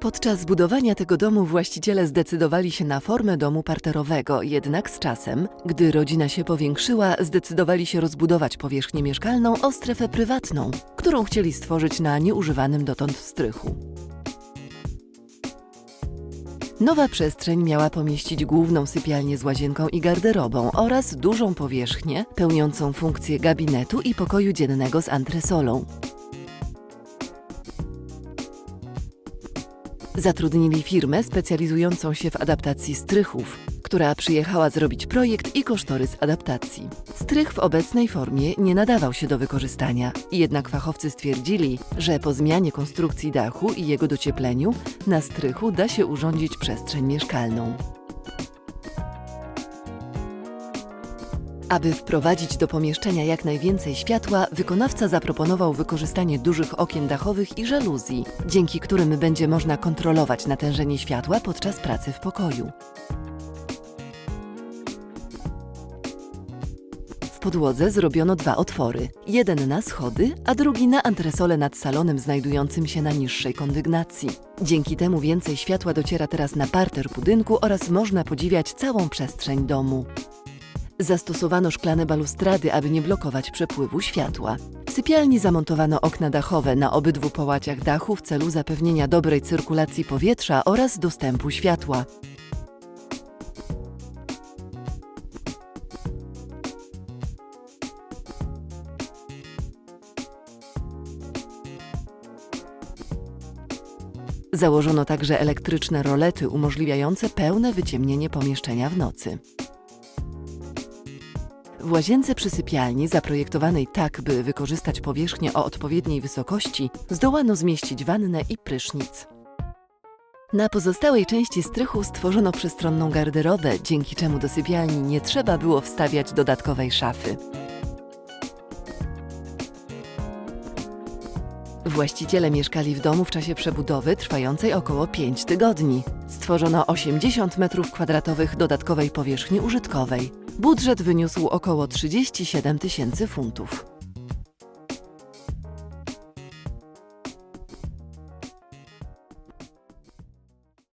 Podczas budowania tego domu właściciele zdecydowali się na formę domu parterowego, jednak z czasem, gdy rodzina się powiększyła, zdecydowali się rozbudować powierzchnię mieszkalną o strefę prywatną, którą chcieli stworzyć na nieużywanym dotąd strychu. Nowa przestrzeń miała pomieścić główną sypialnię z łazienką i garderobą oraz dużą powierzchnię pełniącą funkcję gabinetu i pokoju dziennego z antresolą. Zatrudnili firmę specjalizującą się w adaptacji strychów, która przyjechała zrobić projekt i kosztorys adaptacji. Strych w obecnej formie nie nadawał się do wykorzystania, jednak fachowcy stwierdzili, że po zmianie konstrukcji dachu i jego dociepleniu na strychu da się urządzić przestrzeń mieszkalną. Aby wprowadzić do pomieszczenia jak najwięcej światła, wykonawca zaproponował wykorzystanie dużych okien dachowych i żaluzji, dzięki którym będzie można kontrolować natężenie światła podczas pracy w pokoju. W podłodze zrobiono dwa otwory, jeden na schody, a drugi na antresolę nad salonem znajdującym się na niższej kondygnacji. Dzięki temu więcej światła dociera teraz na parter budynku oraz można podziwiać całą przestrzeń domu. Zastosowano szklane balustrady, aby nie blokować przepływu światła. W sypialni zamontowano okna dachowe na obydwu połaciach dachu w celu zapewnienia dobrej cyrkulacji powietrza oraz dostępu światła. Założono także elektryczne rolety umożliwiające pełne wyciemnienie pomieszczenia w nocy. W łazience przy sypialni, zaprojektowanej tak, by wykorzystać powierzchnię o odpowiedniej wysokości, zdołano zmieścić wannę i prysznic. Na pozostałej części strychu stworzono przestronną garderobę, dzięki czemu do sypialni nie trzeba było wstawiać dodatkowej szafy. Właściciele mieszkali w domu w czasie przebudowy trwającej około 5 tygodni. Stworzono 80 m2 dodatkowej powierzchni użytkowej. Budżet wyniósł około 37 tysięcy funtów.